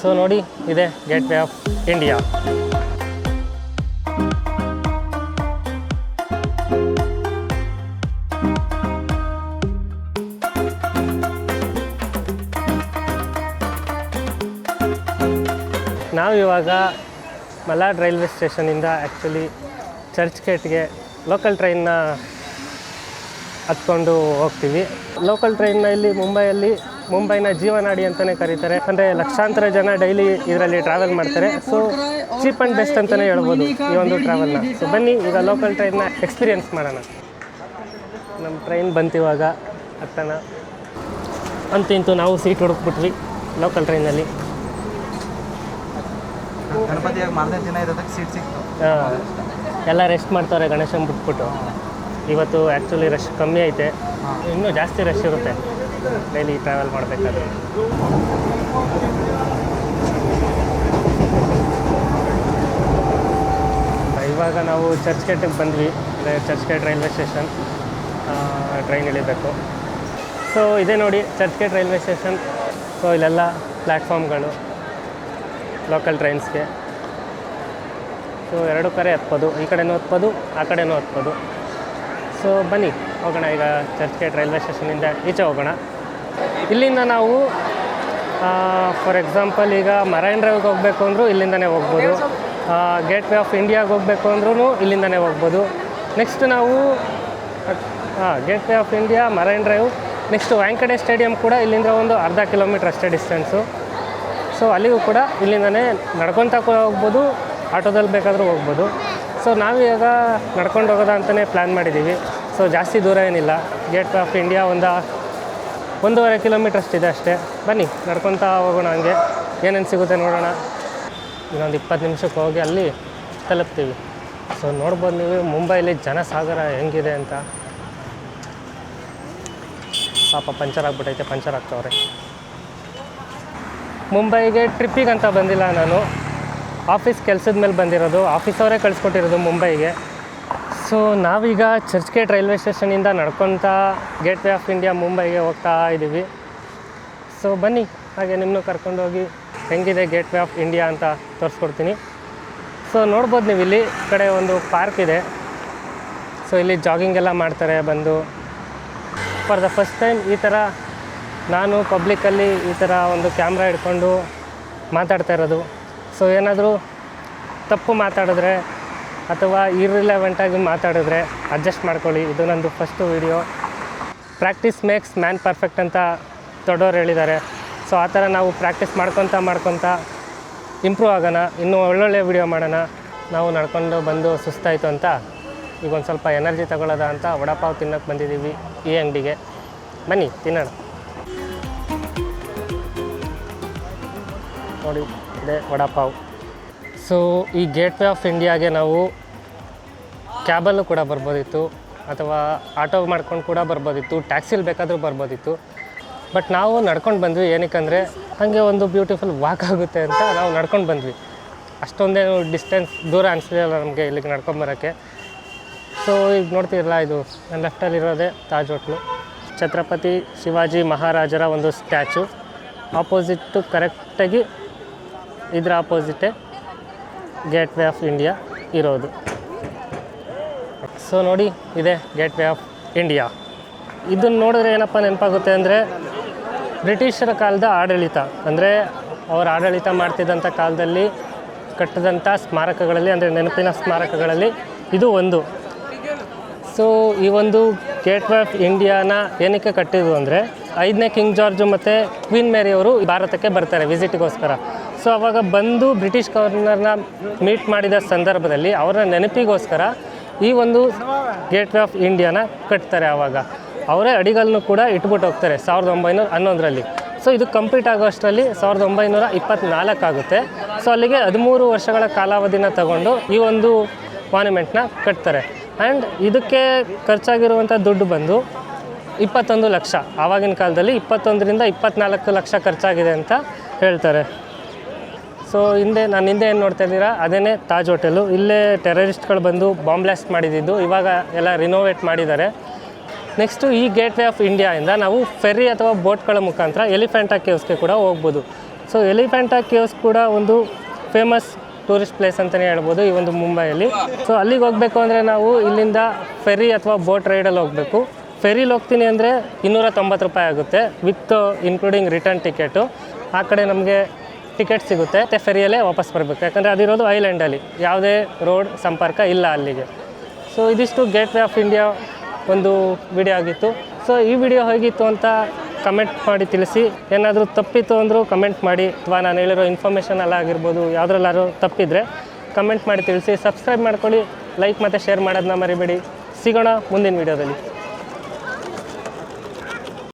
So ನೋಡಿ, ಇದೆ gate way of India ನಾವು ಇವಾಗ ಮಲಾಡ್ ರೈಲ್ವೆ ಸ್ಟೇಷನಿಂದ ಆ್ಯಕ್ಚುಲಿ ಚರ್ಚ್ ಗೇಟ್ಗೆ ಲೋಕಲ್ ಟ್ರೈನ್ನ ಹತ್ಕೊಂಡು ಹೋಗ್ತೀವಿ. ಲೋಕಲ್ ಟ್ರೈನ್ನ ಇಲ್ಲಿ ಮುಂಬೈಯಲ್ಲಿ ಮುಂಬೈನ ಜೀವನಾಡಿ ಅಂತಲೇ ಕರೀತಾರೆ. ಅಂದ್ರೆ ಲಕ್ಷಾಂತರ ಜನ ಡೈಲಿ ಇದರಲ್ಲಿ ಟ್ರಾವೆಲ್ ಮಾಡ್ತಾರೆ. ಸೊ ಚೀಪ್ ಆ್ಯಂಡ್ ಬೆಸ್ಟ್ ಅಂತಲೇ ಹೇಳ್ಬೋದು ಈ ಒಂದು ಟ್ರಾವೆಲ್ನ ಸೊ ಬನ್ನಿ ಈಗ ಲೋಕಲ್ ಟ್ರೈನ್ನ ಎಕ್ಸ್ಪೀರಿಯನ್ಸ್ ಮಾಡೋಣ. ನಮ್ಮ ಟ್ರೈನ್ ಬಂತಿವಾಗ ಅತ್ತಣ ಅಂತಿಂತು ನಾವು ಸೀಟ್ ಹುಡುಕ್ಬಿಟ್ವಿ ಲೋಕಲ್ ಟ್ರೈನಲ್ಲಿ ಸೀಟ್ ಸಿಕ್ತು. ಎಲ್ಲ ರೆಸ್ಟ್ ಮಾಡ್ತಾರೆ ಗಣೇಶನ್ ಬಿಟ್ಬಿಟ್ಟು. ಇವತ್ತು ಆ್ಯಕ್ಚುಲಿ ರಶ್ ಕಮ್ಮಿ ಐತೆ. ಇನ್ನೂ ಜಾಸ್ತಿ ರಶ್ ಇರುತ್ತೆ. ಡೈಲಿ ಟ್ರಾವೆಲ್ ಮಾಡಬೇಕಾದ್ರೆ. ಇವಾಗ ನಾವು ಚರ್ಚ್ ಗೇಟಿಗೆ ಬಂದ್ವಿ. ಅಂದರೆ church gate railway station train ಇಳಿಬೇಕು. So ಇದೆ ನೋಡಿ church gate railway station. So ಇಲ್ಲೆಲ್ಲ ಪ್ಲ್ಯಾಟ್ಫಾರ್ಮ್ಗಳು ಲೋಕಲ್ ಟ್ರೈನ್ಸ್ಗೆ ಸೊ ಎರಡು ಕಡೆ ಹತ್ಬೋದು. ಈ ಕಡೆನೂ ಹತ್ಬೋದು, ಆ ಕಡೆನೂ ಹತ್ಬೋದು. ಸೊ ಬನ್ನಿ. ಹೋಗೋಣ, ಈಗ ಚರ್ಚ್ ಗೇಟ್ ರೈಲ್ವೆ ಸ್ಟೇಷನಿಂದ ಈಚೆ ಹೋಗೋಣ. ಇಲ್ಲಿಂದ ನಾವು ಫಾರ್ ಎಕ್ಸಾಂಪಲ್ ಈಗ ಮರೈನ್ ಡ್ರೈವ್ಗೆ ಹೋಗಬೇಕು ಅಂದರೂ ಇಲ್ಲಿಂದನೇ ಹೋಗ್ಬೋದು. ಗೇಟ್ ವೇ ಆಫ್ ಇಂಡಿಯಾಗೆ ಹೋಗಬೇಕು ಅಂದ್ರೂ ಇಲ್ಲಿಂದನೇ ಹೋಗ್ಬೋದು. ನೆಕ್ಸ್ಟ್ ನಾವು ಹಾಂ Gateway of India, Marine Drive, next Wankhede stadium ಕೂಡ ಇಲ್ಲಿಂದ ಒಂದು ಅರ್ಧ ಕಿಲೋಮೀಟ್ರ್ ಅಷ್ಟೇ ಡಿಸ್ಟೆನ್ಸು. ಸೊ ಅಲ್ಲಿಗೂ ಕೂಡ ಇಲ್ಲಿಂದನೇ ನಡ್ಕೊತ ಹೋಗ್ಬೋದು. ಆಟೋದಲ್ಲಿ ಬೇಕಾದರೂ ಹೋಗ್ಬೋದು. ಸೊ, ನಾವೀಗ ನಡ್ಕೊಂಡು ಹೋಗೋದ ಅಂತಲೇ ಪ್ಲ್ಯಾನ್ ಮಾಡಿದ್ದೀವಿ. ಸೊ ಜಾಸ್ತಿ ದೂರ ಏನಿಲ್ಲ. ಗೇಟ್ ಆಫ್ ಇಂಡಿಯಾ ಒಂದು ಒಂದೂವರೆ ಕಿಲೋಮೀಟ್ರಷ್ಟಿದೆ ಅಷ್ಟೇ. ಬನ್ನಿ, ನಡ್ಕೊತ ಹೋಗೋಣ ಹಂಗೆ. ಏನೇನು ಸಿಗುತ್ತೆ ನೋಡೋಣ. ಇನ್ನೊಂದು ಇಪ್ಪತ್ತು ನಿಮಿಷಕ್ಕೆ ಹೋಗಿ ಅಲ್ಲಿ ತಲುಪ್ತೀವಿ. ಸೊ ನೋಡ್ಬೋದು ನೀವು, ಮುಂಬೈಲಿ ಜನಸಾಗರ ಹೆಂಗಿದೆ ಅಂತ. ಪಾಪ ಪಂಚರ್ ಆಗ್ಬಿಟ್ಟೈತೆ ಪಂಚರ್ ಆಗ್ತವ್ರೆ. ಮುಂಬೈಗೆ ಟ್ರಿಪ್ಪಿಗಂತ ಬಂದಿಲ್ಲ ನಾನು. ಆಫೀಸ್ ಕೆಲಸದ ಮೇಲೆ ಬಂದಿರೋದು. ಆಫೀಸವರೇ ಕಳಿಸ್ಕೊಟ್ಟಿರೋದು ಮುಂಬೈಗೆ. ಸೊ ನಾವೀಗ ಚರ್ಚ್ ಗೇಟ್ ರೈಲ್ವೆ ಸ್ಟೇಷನಿಂದ ನಡ್ಕೊತ ಗೇಟ್ ವೇ ಆಫ್ ಇಂಡಿಯಾ ಮುಂಬೈಗೆ ಹೋಗ್ತಾ ಇದ್ದೀವಿ ಸೊ ಬನ್ನಿ, ಹಾಗೆ ನಿಮ್ಮನ್ನು ಕರ್ಕೊಂಡೋಗಿ ಹೆಂಗಿದೆ ಗೇಟ್ ವೇ ಆಫ್ ಇಂಡಿಯಾ ಅಂತ ತೋರಿಸ್ಕೊಡ್ತೀನಿ. ಸೊ ನೋಡ್ಬೋದು ನೀವು, ಇಲ್ಲಿ ಕಡೆ ಒಂದು ಪಾರ್ಕ್ ಇದೆ. ಸೊ ಇಲ್ಲಿ ಜಾಗಿಂಗ್ ಎಲ್ಲ ಮಾಡ್ತಾರೆ ಬಂದು. ಫಾರ್ ದ ಫಸ್ಟ್ ಟೈಮ್ ಈ ಥರ ನಾನು ಪಬ್ಲಿಕ್ಕಲ್ಲಿ ಈ ಥರ ಒಂದು ಕ್ಯಾಮ್ರಾ ಹಿಡ್ಕೊಂಡು ಮಾತಾಡ್ತಾ ಇರೋದು. ಸೊ ಏನಾದರೂ ತಪ್ಪು ಮಾತಾಡಿದ್ರೆ ಅಥವಾ ಇರ್ರಿಲೆವೆಂಟಾಗಿ ಮಾತಾಡಿದ್ರೆ ಅಡ್ಜಸ್ಟ್ ಮಾಡ್ಕೊಳ್ಳಿ. ಇದು ನಂದು first video practice makes man perfect ಅಂತ ದೊಡ್ಡವ್ರು ಹೇಳಿದ್ದಾರೆ. ಸೊ ಆ ಥರ ನಾವು ಪ್ರಾಕ್ಟೀಸ್ ಮಾಡ್ಕೊತ ಮಾಡ್ಕೊತ ಇಂಪ್ರೂವ್ ಆಗೋಣ. ಇನ್ನೂ ಒಳ್ಳೊಳ್ಳೆ ವಿಡಿಯೋ ಮಾಡೋಣ. ನಾವು ನಡ್ಕೊಂಡು ಬಂದು ಸುಸ್ತಾಯಿತು ಅಂತ. ಈಗ ಒಂದು ಸ್ವಲ್ಪ ಎನರ್ಜಿ ತಗೊಳ್ಳೋದ ಅಂತ ವಡಾಪಾವ್ ತಿನ್ನೋಕ್ಕೆ ಬಂದಿದ್ದೀವಿ ಈ ಅಂಗಡಿಗೆ. ಬನ್ನಿ, ತಿನ್ನೋಣ. ನೋಡಿ, ಇದೇ ವಡಾಪಾವ್. ಸೊ ಈ ಗೇಟ್ ವೇ ಆಫ್ ಇಂಡಿಯಾಗೆ ನಾವು ಕ್ಯಾಬಲ್ಲೂ ಕೂಡ ಬರ್ಬೋದಿತ್ತು ಅಥವಾ ಆಟೋ ಮಾಡ್ಕೊಂಡು ಕೂಡ ಬರ್ಬೋದಿತ್ತು ಟ್ಯಾಕ್ಸಿಲಿ ಬೇಕಾದರೂ ಬರ್ಬೋದಿತ್ತು. ಬಟ್ ನಾವು ನಡ್ಕೊಂಡು ಬಂದ್ವಿ ಏನಕ್ಕಂದರೆ ಹಾಗೆ ಒಂದು ಬ್ಯೂಟಿಫುಲ್ ವಾಕ್ ಆಗುತ್ತೆ ಅಂತ ನಾವು ನಡ್ಕೊಂಡು ಬಂದ್ವಿ. ಅಷ್ಟೊಂದೇನು ಡಿಸ್ಟೆನ್ಸ್ ದೂರ ಅನಿಸ್ಲಿಲ್ಲ ನಮಗೆ ಇಲ್ಲಿಗೆ ನಡ್ಕೊಂಬರೋಕ್ಕೆ ಸೊ ಈಗ ನೋಡ್ತಿರಲ್ಲ, ಇದು ನನ್ನ ಲೆಫ್ಟಲ್ಲಿರೋದೇ ತಾಜ್ ಹೋಟ್ಲು. ಛತ್ರಪತಿ ಶಿವಾಜಿ ಮಹಾರಾಜರ ಒಂದು ಸ್ಟ್ಯಾಚು ಆಪೋಸಿಟ್ಟು ಕರೆಕ್ಟಾಗಿ ಇದರ ಆಪೋಸಿಟೇ ಗೇಟ್ ವೇ ಆಫ್ ಇಂಡಿಯಾ ಇರೋದು. ಸೊ ನೋಡಿ, ಇದೆ ಗೇಟ್ ವೇ ಆಫ್ ಇಂಡಿಯಾ ಇದನ್ನು ನೋಡಿದ್ರೆ ಏನಪ್ಪ ನೆನಪಾಗುತ್ತೆ ಅಂದರೆ, ಬ್ರಿಟಿಷರ ಕಾಲದ ಆಡಳಿತ, ಅಂದರೆ ಅವ್ರು ಆಡಳಿತ ಮಾಡ್ತಿದ್ದಂಥ ಕಾಲದಲ್ಲಿ ಕಟ್ಟಿದಂಥ ಸ್ಮಾರಕಗಳಲ್ಲಿ, ಅಂದರೆ ನೆನಪಿನ ಸ್ಮಾರಕಗಳಲ್ಲಿ ಇದು ಒಂದು. ಸೊ ಈ ಒಂದು ಗೇಟ್ ವೇ ಆಫ್ ಇಂಡಿಯಾನ ಏನಕ್ಕೆ ಕಟ್ಟಿದ್ರು ಅಂದರೆ, ಐದನೇ ಕಿಂಗ್ ಜಾರ್ಜು ಮತ್ತು ಕ್ವೀನ್ ಮೇರಿ ಅವರು ಭಾರತಕ್ಕೆ ಬರ್ತಾರೆ ವಿಸಿಟ್ಗೋಸ್ಕರ ಸೊ, ಅವಾಗ ಬಂದು ಬ್ರಿಟಿಷ್ ಗವರ್ನರ್ನ ಮೀಟ್ ಮಾಡಿದ ಸಂದರ್ಭದಲ್ಲಿ ಅವರ ನೆನಪಿಗೋಸ್ಕರ ಈ ಒಂದು ಗೇಟ್ ಆಫ್ ಇಂಡಿಯಾನ ಕಟ್ತಾರೆ ಆವಾಗ ಅವರೇ ಅಡಿಗಲ್ನು ಕೂಡ ಇಟ್ಬಿಟ್ಟು ಹೋಗ್ತಾರೆ ಸಾವಿರದ ಒಂಬೈನೂರ ಹನ್ನೊಂದರಲ್ಲಿ. ಸೊ, ಇದು ಕಂಪ್ಲೀಟ್ ಆಗೋಷ್ಟರಲ್ಲಿ ಸಾವಿರದ ಒಂಬೈನೂರ ಇಪ್ಪತ್ತ್ನಾಲ್ಕು ಆಗುತ್ತೆ. ಸೊ, ಅಲ್ಲಿಗೆ ಹದಿಮೂರು ವರ್ಷಗಳ ಕಾಲಾವಧಿನ ತಗೊಂಡು ಈ ಒಂದು ಮಾನ್ಯುಮೆಂಟ್ನ ಕಟ್ತಾರೆ. ಆ್ಯಂಡ್ ಇದಕ್ಕೆ ಖರ್ಚಾಗಿರುವಂಥ ದುಡ್ಡು ಬಂದು ಇಪ್ಪತ್ತೊಂದು ಲಕ್ಷ. ಆವಾಗಿನ ಕಾಲದಲ್ಲಿ ಇಪ್ಪತ್ತೊಂದರಿಂದ ಇಪ್ಪತ್ನಾಲ್ಕು ಲಕ್ಷ ಖರ್ಚಾಗಿದೆ ಅಂತ ಹೇಳ್ತಾರೆ. ಸೊ ಹಿಂದೆ ನಾನು ಹಿಂದೆ ಏನು ನೋಡ್ತಾ ಇದ್ದೀರಾ? ಅದೇನೇ ತಾಜ್ ಹೋಟೆಲು ಇಲ್ಲೇ ಟೆರರಿಸ್ಟ್ಗಳು ಬಂದು ಬಾಂಬ್ ಬ್ಲಾಸ್ಟ್ ಮಾಡಿದ್ದು ಇವಾಗ ಎಲ್ಲ ರಿನೋವೇಟ್ ಮಾಡಿದ್ದಾರೆ. ನೆಕ್ಸ್ಟು ಈ ಗೇಟ್ ವೇ ಆಫ್ ಇಂಡಿಯಾಯಿಂದ ನಾವು ಫೆರ್ರಿ ಅಥವಾ ಬೋಟ್ಗಳ ಮುಖಾಂತರ ಎಲಿಫೆಂಟಾ ಕೇವ್ಸ್ಗೆ ಕೂಡ ಹೋಗ್ಬೋದು. ಸೊ ಎಲಿಫೆಂಟಾ ಕೇವ್ಸ್ ಕೂಡ ಒಂದು ಫೇಮಸ್ ಟೂರಿಸ್ಟ್ ಪ್ಲೇಸ್ ಅಂತಲೇ ಹೇಳ್ಬೋದು ಈ ಒಂದು ಮುಂಬೈಯಲ್ಲಿ. ಸೊ ಅಲ್ಲಿಗೆ ಹೋಗಬೇಕು ಅಂದರೆ ನಾವು ಇಲ್ಲಿಂದ ಫೆರಿ ಅಥವಾ ಬೋಟ್ ರೈಡಲ್ಲಿ ಹೋಗಬೇಕು. ಫೆರಿಲಿ ಹೋಗ್ತೀನಿ ಅಂದರೆ ಇನ್ನೂರ ತೊಂಬತ್ತು ರೂಪಾಯಿ ಆಗುತ್ತೆ ವಿತ್ ಇನ್ಕ್ಲೂಡಿಂಗ್ ರಿಟರ್ನ್ ಟಿಕೆಟು ಆ ಕಡೆ ನಮಗೆ ಟಿಕೆಟ್ ಸಿಗುತ್ತೆ, ಮತ್ತು ಫೆರಿಯಲ್ಲೇ ವಾಪಸ್ ಬರಬೇಕು. ಯಾಕಂದರೆ ಅದಿರೋದು ಐಲ್ಯಾಂಡಲ್ಲಿ. ಯಾವುದೇ ರೋಡ್ ಸಂಪರ್ಕ ಇಲ್ಲ ಅಲ್ಲಿಗೆ. ಸೊ ಇದಿಷ್ಟು ಗೇಟ್ ವೇ ಆಫ್ ಇಂಡಿಯಾ ಒಂದು ವಿಡಿಯೋ ಆಗಿತ್ತು. ಸೊ ಈ ವಿಡಿಯೋ ಹೇಗಿತ್ತು ಅಂತ ಕಮೆಂಟ್ ಮಾಡಿ ತಿಳಿಸಿ. ಏನಾದರೂ ತಪ್ಪಿತ್ತು ಅಂದರೂ ಕಮೆಂಟ್ ಮಾಡಿ. ಅಥವಾ ನಾನು ಹೇಳಿರೋ ಇನ್ಫಾರ್ಮೇಷನ್ ಎಲ್ಲ ಆಗಿರ್ಬೋದು, ಯಾವುದ್ರಲ್ಲಾದ್ರೂ ತಪ್ಪಿದರೆ ಕಮೆಂಟ್ ಮಾಡಿ ತಿಳಿಸಿ. ಸಬ್ಸ್ಕ್ರೈಬ್ ಮಾಡ್ಕೊಳ್ಳಿ ಲೈಕ್ ಮತ್ತು ಶೇರ್ ಮಾಡೋದನ್ನ ಮರಿಬೇಡಿ. ಸಿಗೋಣ ಮುಂದಿನ ವಿಡಿಯೋದಲ್ಲಿ